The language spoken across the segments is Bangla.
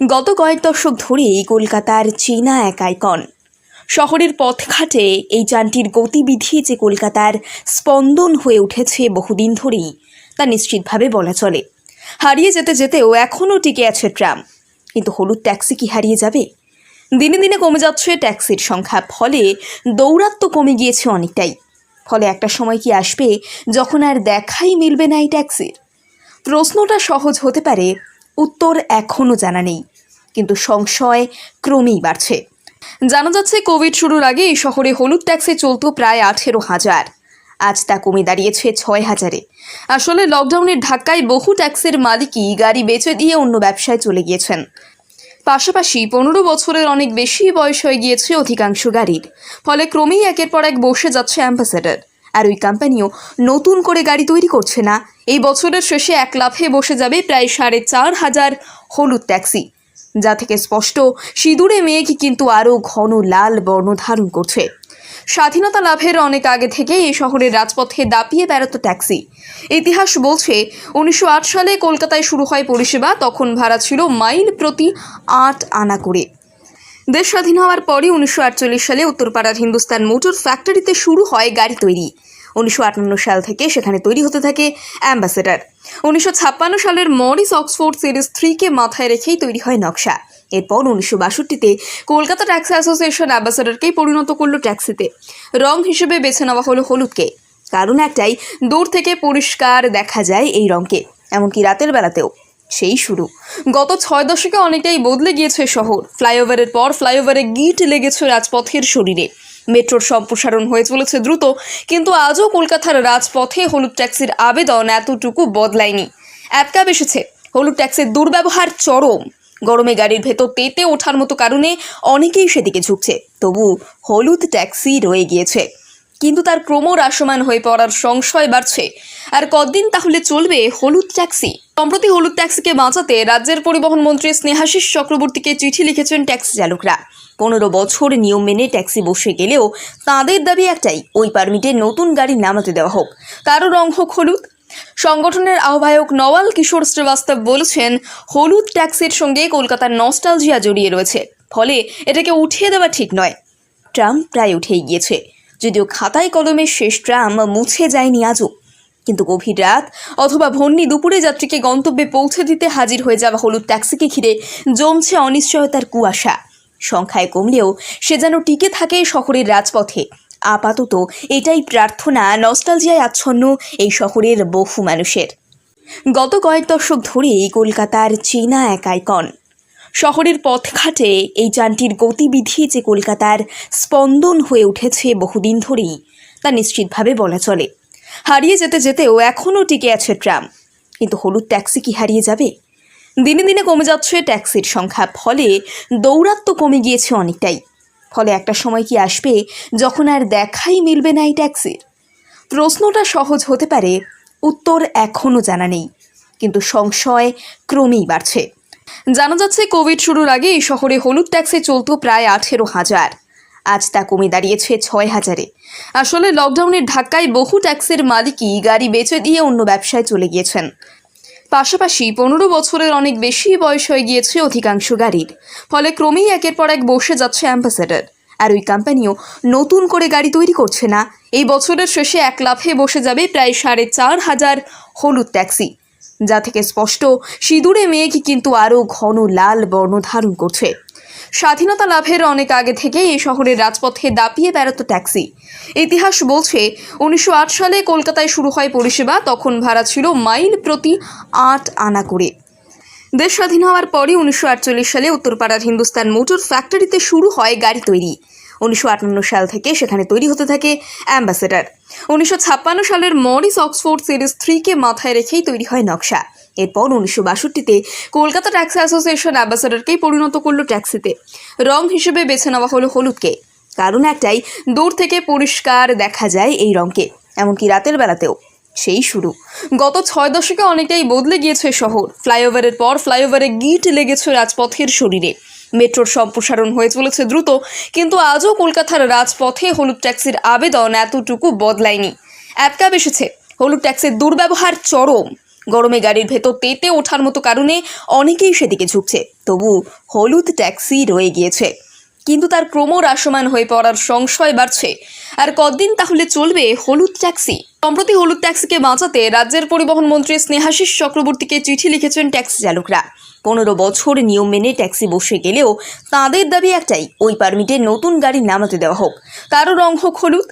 গত কয়েক দশক ধরেই কলকাতার চীনা এক আইকন। শহরের পথঘাটে এই যানটির গতিবিধি যে কলকাতার স্পন্দন হয়ে উঠেছে বহুদিন ধরেই, তা নিশ্চিতভাবে বলা চলে। হারিয়ে যেতে যেতেও এখনও টিকে আছে ট্রাম। কিন্তু হলুদ ট্যাক্সি কি হারিয়ে যাবে? দিনে দিনে কমে যাচ্ছে ট্যাক্সির সংখ্যা, ফলে দৌরাত্ম্য কমে গিয়েছে অনেকটাই। ফলে একটা সময় কি আসবে যখন আর দেখাই মিলবে না এই ট্যাক্সির? প্রশ্নটা সহজ হতে পারে, উত্তর এখনও জানা নেই। কিন্তু সংশয় ক্রমেই বাড়ছে। জানা যাচ্ছে, কোভিড শুরুর আগে এই শহরে হলুদ ট্যাক্সি চলত প্রায় আঠেরো হাজার। আজ তা কমে দাঁড়িয়েছে ছয় হাজারে। আসলে লকডাউনের ধাক্কায় বহু ট্যাক্সির মালিকই গাড়ি বেচে দিয়ে অন্য ব্যবসায় চলে গিয়েছেন। পাশাপাশি পনেরো বছরের অনেক বেশি বয়স হয়ে গিয়েছে অধিকাংশ গাড়ির। ফলে ক্রমেই একের পর এক বসে যাচ্ছে অ্যাম্বাসেডার। আর ওই কোম্পানিও নতুন করে গাড়ি তৈরি করছে না। এই বছরের শেষে এক লাফে বসে যাবে প্রায় সাড়ে চার হাজার হলুদ ট্যাক্সি। যা থেকে স্পষ্ট, সিঁদুরে মেঘ কিন্তু আরও ঘন লাল বর্ণ ধারণ করছে। স্বাধীনতা লাভের অনেক আগে থেকে এই শহরের রাজপথে দাপিয়ে বেড়াতো ট্যাক্সি। ইতিহাস বলছে, উনিশশো আট সালে কলকাতায় শুরু হয় পরিষেবা, তখন ভাড়া ছিল মাইল প্রতি আট আনা করে। দেশ স্বাধীন হওয়ার পরে উনিশশো আটচল্লিশ সালে উত্তরপাড়ার হিন্দুস্তান মোটর ফ্যাক্টরিতে শুরু হয় গাড়ি তৈরি। উনিশশো আটান্ন সাল থেকে সেখানে তৈরি হতে থাকে অ্যাম্বাসেডার। উনিশশো ছাপ্পান্ন সালের মরিস অক্সফোর্ড সিরিজ থ্রিকে মাথায় রেখেই তৈরি হয় নকশা। এরপর উনিশশো বাষট্টিতে কলকাতা ট্যাক্সি অ্যাসোসিয়েশন অ্যাম্বাসেডারকেই পরিণত করল ট্যাক্সিতে। রং হিসেবে বেছে নেওয়া হলো হলুদকে। কারণ একটাই, দূর থেকে পরিষ্কার দেখা যায় এই রঙকে এমনকি রাতের বেলাতেও। সেই শুরু। গত ছয় দশকে অনেকটাই বদলে গিয়েছে শহর। ফ্লাইওভারের পর ফ্লাইওভারে গিট লেগেছে রাজপথের শরীরে। মেট্রোর সম্প্রসারণ হয়ে চলেছে দ্রুত, কিন্তু আজও কলকাতার রাজপথে হলুদ ট্যাক্সির আবেদন এতটুকু বদলায়নি। অ্যাপকা বেসেছে হলুদ ট্যাক্সির দুর্ব্যবহার চরম। গরমে গাড়ির ভেতর তেতে ওঠার মতো কারণে অনেকেই সেদিকে ঝুঁকছে। তবু হলুদ ট্যাক্সি রয়ে গিয়েছে। কিন্তু তার ক্রমহ্রাসমান হয়ে পড়ার সংশয় বাড়ছে। আর কদিন তাহলে চলবে হলুদ ট্যাক্সি? সম্প্রতি হলুদ ট্যাক্সিকে বাঁচাতে রাজ্যের পরিবহন মন্ত্রী স্নেহাশিস চক্রবর্তীকে চিঠি লিখেছেন ট্যাক্সি চালকরা। পনেরো বছর নিয়ম মেনে ট্যাক্সি বসে গেলেও তাঁদের দাবি একটাই, ওই পারমিটে নতুন গাড়ি নামাতে দেওয়া হোক। তারও রং হোক হলুদ। সংগঠনের আহ্বায়ক নওয়াল কিশোর শ্রীবাস্তব বলেছেন, হলুদ ট্যাক্সির সঙ্গে কলকাতার নস্টালজিয়া জড়িয়ে রয়েছে। ফলে এটাকে উঠিয়ে দেওয়া ঠিক নয়। ট্রাম্প প্রায় উঠেই গিয়েছে। যদিও খাতায় কলমের শেষ ট্রাম মুছে যায়নি আজও। কিন্তু গভীর রাত অথবা ভন্নি দুপুরে যাত্রীকে গন্তব্যে পৌঁছে দিতে হাজির হয়ে যাওয়া হলুদ ট্যাক্সিকে ঘিরে জমছে অনিশ্চয়তার কুয়াশা। সংখ্যায় কমলেও সে যেন টিকে থাকে শহরের রাজপথে। আপাতত এটাই প্রার্থনা নস্টালজিয়ায় আচ্ছন্ন এই শহরের বহু মানুষের। গত কয়েক দশক ধরেই কলকাতার চীনা এক আইকন। শহরের পথঘাটে এই যানটির গতিবিধি যে কলকাতার স্পন্দন হয়ে উঠেছে বহুদিন ধরেই, তা নিশ্চিতভাবে বলা চলে। হারিয়ে যেতে যেতেও এখনও টিকে আছে ট্রাম। কিন্তু হলুদ ট্যাক্সি কি হারিয়ে যাবে? দিনে দিনে কমে যাচ্ছে ট্যাক্সির সংখ্যা, ফলে দৌরাত্ম্য কমে গিয়েছে অনেকটাই। ফলে একটা সময় কি আসবে যখন আর দেখাই মিলবে না এই ট্যাক্সির প্রশ্নটা সহজ হতে পারে, উত্তর এখনও জানা নেই। কিন্তু সংশয় ক্রমেই বাড়ছে। জানা যাচ্ছে, কোভিড শুরুর আগে এই শহরে হলুদ ট্যাক্সি চলতো প্রায় আঠেরো হাজার। আজ তা কমে দাঁড়িয়েছে ছয় হাজারে। আসলে লকডাউনের ধাক্কায় বহু ট্যাক্সির মালিকই গাড়ি বেচে দিয়ে অন্য ব্যবসায় চলে গিয়েছেন। পাশাপাশি পনেরো বছরের অনেক বেশি বয়স হয়ে গিয়েছে অধিকাংশ গাড়ির। ফলে ক্রমেই একের পর এক বসে যাচ্ছে অ্যাম্বাসেডার। আর ওই কোম্পানিও নতুন করে গাড়ি তৈরি করছে না। এই বছরের শেষে এক লাফে বসে যাবে প্রায় সাড়ে চার হাজার হলুদ ট্যাক্সি। যা থেকে স্পষ্ট, সিঁদুরে মেঘ কিন্তু আরও ঘন লাল বর্ণ ধারণ করছে। স্বাধীনতা লাভের অনেক আগে থেকে এই শহরের রাজপথে দাপিয়ে বেড়াতো ট্যাক্সি। ইতিহাস বলছে, উনিশশো আট সালে কলকাতায় শুরু হয় পরিষেবা, তখন ভাড়া ছিল মাইল প্রতি আট আনা করে। দেশ স্বাধীন হওয়ার পরে উনিশশো সালে উত্তরপাড়ার হিন্দুস্তান মোটর ফ্যাক্টরিতে শুরু হয় গাড়ি তৈরি। উনিশশো আটান্ন সাল থেকে সেখানে তৈরি হতে থাকে অ্যাম্বাসেডার। উনিশশো ছাপ্পান্ন সালের মরিস অক্সফোর্ড সিরিজ থ্রিকে মাথায় রেখেই তৈরি হয় নকশা। এরপর উনিশশো বাষট্টিতে কলকাতা ট্যাক্সি অ্যাসোসিয়েশন অ্যাম্বাসেডারকেই পরিণত করল ট্যাক্সিতে। রং হিসেবে বেছে নেওয়া হলো হলুদকে। কারণ একটাই, দূর থেকে পরিষ্কার দেখা যায় এই রঙকে এমনকি রাতের বেলাতেও। সেই শুরু। গত ছয় দশকে অনেকটাই বদলে গিয়েছে শহর। ফ্লাইওভারের পর ফ্লাইওভারে গিট লেগেছে রাজপথের শরীরে। মেট্রোর সম্প্রসারণ হয়ে চলেছে দ্রুত, কিন্তু আজও কলকাতার রাজপথে হলুদ ট্যাক্সির আবেদন এতটুকু বদলায়নি। অ্যাপকা বেসেছে, হলুদ ট্যাক্সির দুর্ব্যবহার চরম। গরমে গাড়ির ভেতর তেতে ওঠার মতো কারণে অনেকেই সেদিকে ঝুঁকছে, তবু হলুদ ট্যাক্সি রয়ে গিয়েছে। কিন্তু তার ক্রম ক্রমহ্রাসমান হয়ে পড়ার সংশয় বাড়ছে। আর কদিন তাহলে চলবে হলুদ ট্যাক্সি? সম্প্রতি হলুদ ট্যাক্সিকে বাঁচাতে রাজ্যের পরিবহন মন্ত্রী স্নেহাশিস চক্রবর্তীকে চিঠি লিখেছেন ট্যাক্সি চালকরা। পনেরো বছর নিয়ম মেনে ট্যাক্সি বসে গেলেও তাঁদের দাবি একটাই, ওই পারমিটে নতুন গাড়ি নামাতে দেওয়া হোক। তারও রং হোক হলুদ।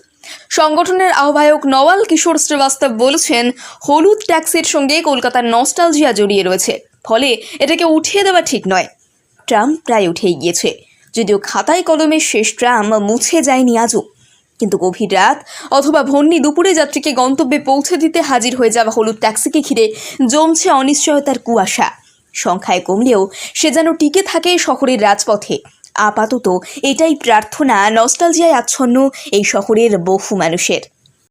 সংগঠনের আহ্বায়ক নওয়াল কিশোর শ্রীবাস্তব বলছেন, হলুদ ট্যাক্সির সঙ্গে কলকাতার নস্টালজিয়া জড়িয়ে রয়েছে। ফলে এটাকে উঠিয়ে দেওয়া ঠিক নয়। ট্রাম প্রায় উঠেই গিয়েছে। যদিও খাতায় কলমের শেষ ট্রাম মুছে যায়নি আজও। কিন্তু গভীর রাত অথবা ভন্নি দুপুরে যাত্রীকে গন্তব্যে পৌঁছে দিতে হাজির হয়ে যাওয়া হলুদ ট্যাক্সিকে ঘিরে জমছে অনিশ্চয়তার কুয়াশা। সংখ্যায় কমলেও সে যেন টিকে থাকে শহরের রাজপথে। আপাতত এটাই প্রার্থনা, নস্টালজিয়ায় আচ্ছন্ন এই শহরের বহু মানুষের।